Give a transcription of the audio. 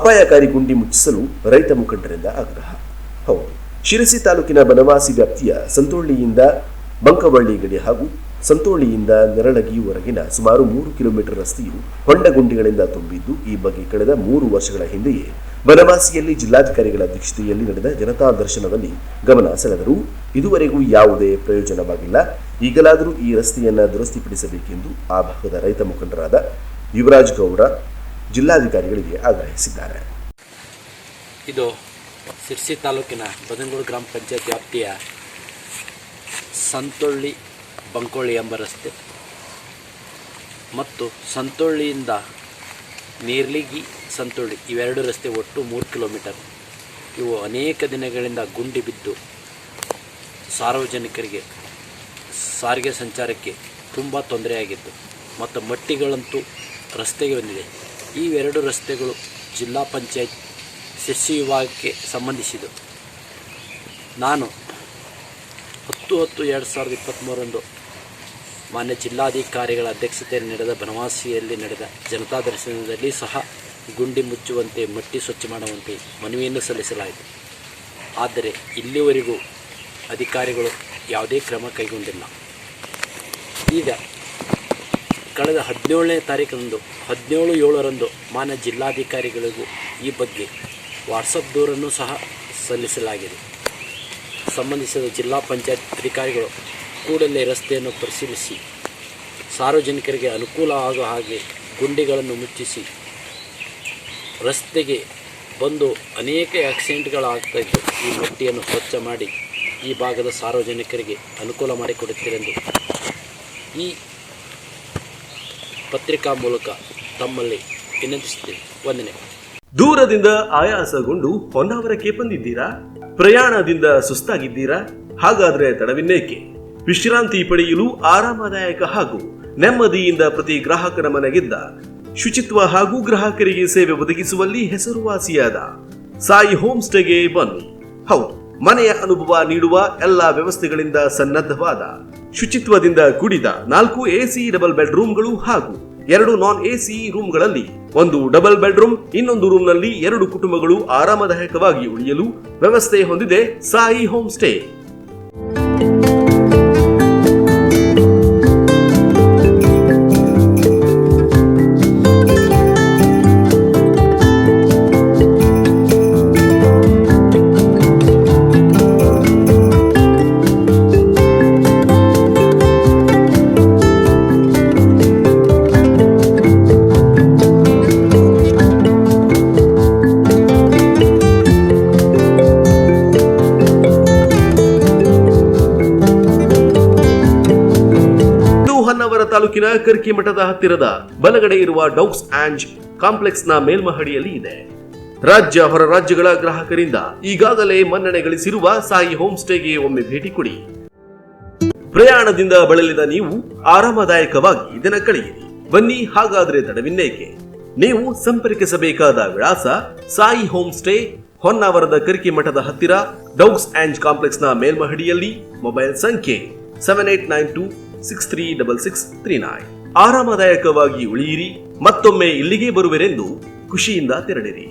ಅಪಾಯಕಾರಿ ಗುಂಡಿ ಮುಚ್ಚಿಸಲು ರೈತ ಮುಖಂಡರಿಂದ ಆಗ್ರಹ. ಹೌದು. ಶಿರಸಿ ತಾಲೂಕಿನ ಬನವಾಸಿ ವ್ಯಾಪ್ತಿಯ ಸಂತೋಳ್ಳಿಯಿಂದ ಬಂಕವಳ್ಳಿ ಗಡಿ ಹಾಗೂ ಸಂತೋಳಿಯಿಂದ ನೆರಳಗಿವರೆಗಿನ ಸುಮಾರು ಮೂರು ಕಿಲೋಮೀಟರ್ ರಸ್ತೆಯು ಹೊಂಡ ಗುಂಡಿಗಳಿಂದ ತುಂಬಿದ್ದು, ಈ ಬಗ್ಗೆ ಕಳೆದ ಮೂರು ವರ್ಷಗಳ ಹಿಂದೆಯೇ ಬನವಾಸಿಯಲ್ಲಿ ಜಿಲ್ಲಾಧಿಕಾರಿಗಳ ಅಧ್ಯಕ್ಷತೆಯಲ್ಲಿ ನಡೆದ ಜನತಾ ದರ್ಶನದಲ್ಲಿ ಗಮನ ಸೆಳೆದರು. ಇದುವರೆಗೂ ಯಾವುದೇ ಪ್ರಯೋಜನವಾಗಿಲ್ಲ. ಈಗಲಾದರೂ ಈ ರಸ್ತೆಯನ್ನು ದುರಸ್ತಿಪಡಿಸಬೇಕೆಂದು ಆ ಭಾಗದ ರೈತ ಮುಖಂಡರಾದ ಯುವರಾಜ್ ಗೌಡ ಜಿಲ್ಲಾಧಿಕಾರಿಗಳಿಗೆ ಆಗ್ರಹಿಸಿದ್ದಾರೆ. ಇದು ಸಿರ್ಸಿ ತಾಲೂಕಿನ ಬದನಗೂಡು ಗ್ರಾಮ ಪಂಚಾಯತ್ ವ್ಯಾಪ್ತಿಯ ಸಂತೊಳ್ಳಿ ಬಂಕೋಳಿ ಎಂಬ ರಸ್ತೆ. ಮತ್ತು ಸಂತೊಳ್ಳಿಯಿಂದ ನೀರ್ಲಿಗಿ, ಸಂತೊಳ್ಳಿ ಇವೆರಡು ರಸ್ತೆ ಒಟ್ಟು ಮೂರು ಕಿಲೋಮೀಟರ್. ಇವು ಅನೇಕ ದಿನಗಳಿಂದ ಗುಂಡಿ ಬಿದ್ದು ಸಾರ್ವಜನಿಕರಿಗೆ ಸಾರಿಗೆ ಸಂಚಾರಕ್ಕೆ ತುಂಬ ತೊಂದರೆಯಾಗಿತ್ತು. ಮತ್ತು ಮಟ್ಟಿಗಳಂತೂ ರಸ್ತೆಗೆ ಬಂದಿದೆ. ಇವೆರಡು ರಸ್ತೆಗಳು ಜಿಲ್ಲಾ ಪಂಚಾಯತ್ ಶಿರ್ಸಿ ವಿಭಾಗಕ್ಕೆ ಸಂಬಂಧಿಸಿದ್ದು. ನಾನು ಹತ್ತು ಹತ್ತು ಎರಡು ಸಾವಿರದ ಇಪ್ಪತ್ತ್ಮೂರರಂದು ಮಾನ್ಯ ಜಿಲ್ಲಾಧಿಕಾರಿಗಳ ಅಧ್ಯಕ್ಷತೆಯಲ್ಲಿ ನಡೆದ ಬನವಾಸಿಯಲ್ಲಿ ನಡೆದ ಜನತಾ ದರ್ಶನದಲ್ಲಿ ಸಹ ಗುಂಡಿ ಮುಚ್ಚುವಂತೆ, ಮಟ್ಟಿ ಸ್ವಚ್ಛ ಮಾಡುವಂತೆ ಮನವಿಯನ್ನು ಸಲ್ಲಿಸಲಾಯಿತು. ಆದರೆ ಇಲ್ಲಿವರೆಗೂ ಅಧಿಕಾರಿಗಳು ಯಾವುದೇ ಕ್ರಮ ಕೈಗೊಂಡಿಲ್ಲ. ಈಗ ಕಳೆದ ಹದಿನೇಳನೇ ತಾರೀಕಿನಂದು ಹದಿನೇಳು ಏಳರಂದು ಮಾನ್ಯ ಜಿಲ್ಲಾಧಿಕಾರಿಗಳಿಗೂ ಈ ಬಗ್ಗೆ ವಾಟ್ಸಪ್ ದೂರನ್ನು ಸಹ ಸಲ್ಲಿಸಲಾಗಿದೆ. ಸಂಬಂಧಿಸಿದ ಜಿಲ್ಲಾ ಪಂಚಾಯತ್ ಅಧಿಕಾರಿಗಳು ಕೂಡಲೇ ರಸ್ತೆಯನ್ನು ಪರಿಶೀಲಿಸಿ, ಸಾರ್ವಜನಿಕರಿಗೆ ಅನುಕೂಲ ಆಗುವ ಹಾಗೆ ಗುಂಡಿಗಳನ್ನು ಮುಚ್ಚಿಸಿ, ರಸ್ತೆಗೆ ಬಂದು ಅನೇಕ ಆಕ್ಸಿಡೆಂಟ್ಗಳಾಗ್ತಾಯಿತ್ತು ಈ ಮಟ್ಟಿಯನ್ನು ಸ್ವಚ್ಛ ಮಾಡಿ ಈ ಭಾಗದ ಸಾರ್ವಜನಿಕರಿಗೆ ಅನುಕೂಲ ಮಾಡಿಕೊಡುತ್ತೀರೆಂದು ಈ ಪತ್ರಿಕಾ ಮೂಲಕ ತಮ್ಮಲ್ಲಿ ವಿನಂತಿಸುತ್ತೇನೆ. ವಂದನೆ. ದೂರದಿಂದ ಆಯಾಸಗೊಂಡು ಹೊನ್ನಾವರಕ್ಕೆ ಬಂದಿದ್ದೀರಾ? ಪ್ರಯಾಣದಿಂದ ಸುಸ್ತಾಗಿದ್ದೀರಾ? ಹಾಗಾದ್ರೆ ತಡವಿನ್ನೇಕೆ? ವಿಶ್ರಾಂತಿ ಪಡೆಯಲು ಆರಾಮದಾಯಕ ಹಾಗೂ ನೆಮ್ಮದಿಯಿಂದ ಪ್ರತಿ ಗ್ರಾಹಕನ ಮನೆಗಿದ್ದ ಶುಚಿತ್ವ ಹಾಗೂ ಗ್ರಾಹಕರಿಗೆ ಸೇವೆ ಒದಗಿಸುವಲ್ಲಿ ಹೆಸರುವಾಸಿಯಾದ ಸಾಯಿ ಹೋಮ್ ಸ್ಟೇಗೆ ಬನ್ನಿ. ಹೌದು. ಮನೆಯ ಅನುಭವ ನೀಡುವ ಎಲ್ಲಾ ವ್ಯವಸ್ಥೆಗಳಿಂದ ಸನ್ನದ್ಧವಾದ, ಶುಚಿತ್ವದಿಂದ ಕೂಡಿದ ನಾಲ್ಕು ಎಸಿ ಡಬಲ್ ಬೆಡ್ರೂಮ್ಗಳು ಹಾಗೂ ಎರಡು ನಾನ್ ಎಸಿ ರೂಮ್ಗಳಲ್ಲಿ ಒಂದು ಡಬಲ್ ಬೆಡ್ರೂಮ್, ಇನ್ನೊಂದು ರೂಮ್ನಲ್ಲಿ ಎರಡು ಕುಟುಂಬಗಳು ಆರಾಮದಾಯಕವಾಗಿ ಉಳಿಯಲು ವ್ಯವಸ್ಥೆ ಹೊಂದಿದೆ ಸಾಯಿ ಹೋಮ್ ಸ್ಟೇ. ತಾಲೂಕಿನ ಕರ್ಕಿ ಮಠದ ಹತ್ತಿರದ ಬಲಗಡೆ ಇರುವ ಡೌಕ್ಸ್ ಆಂಜ್ ಕಾಂಪ್ಲೆಕ್ಸ್ನ ಮೇಲ್ಮಹಡಿಯಲ್ಲಿ ಇದೆ. ರಾಜ್ಯ ಹೊರ ರಾಜ್ಯಗಳ ಗ್ರಾಹಕರಿಂದ ಈಗಾಗಲೇ ಮನ್ನಣೆ ಗಳಿಸಿರುವ ಸಾಯಿ ಹೋಮ್ ಸ್ಟೇಗೆ ಒಮ್ಮೆ ಭೇಟಿ ಕೊಡಿ. ಪ್ರಯಾಣದಿಂದ ಬಳಲಿದ ನೀವು ಆರಾಮದಾಯಕವಾಗಿ ದಿನ ಕಳೆಯಿರಿ. ಬನ್ನಿ ಹಾಗಾದ್ರೆ ತಡವಿನ್ನೇಕೆ. ನೀವು ಸಂಪರ್ಕಿಸಬೇಕಾದ ವಿಳಾಸ ಸಾಯಿ ಹೋಮ್ ಸ್ಟೇ, ಹೊನ್ನಾವರದ ಕರ್ಕಿ ಮಠದ ಹತ್ತಿರ ಡೌಗ್ಸ್ ಆಂಡ್ ಕಾಂಪ್ಲೆಕ್ಸ್ನ ಮೇಲ್ಮಹಡಿಯಲ್ಲಿ ಮೊಬೈಲ್ ಸಂಖ್ಯೆ seven eight nine two six three double six three nine. ಆರಾಮದಾಯಕವಾಗಿ ಉಳಿಯಿರಿ. ಮತ್ತೊಮ್ಮೆ ಇಲ್ಲಿಗೆ ಬರುವರೆಂದು ಖುಷಿಯಿಂದ ತೆರಳಿರಿ.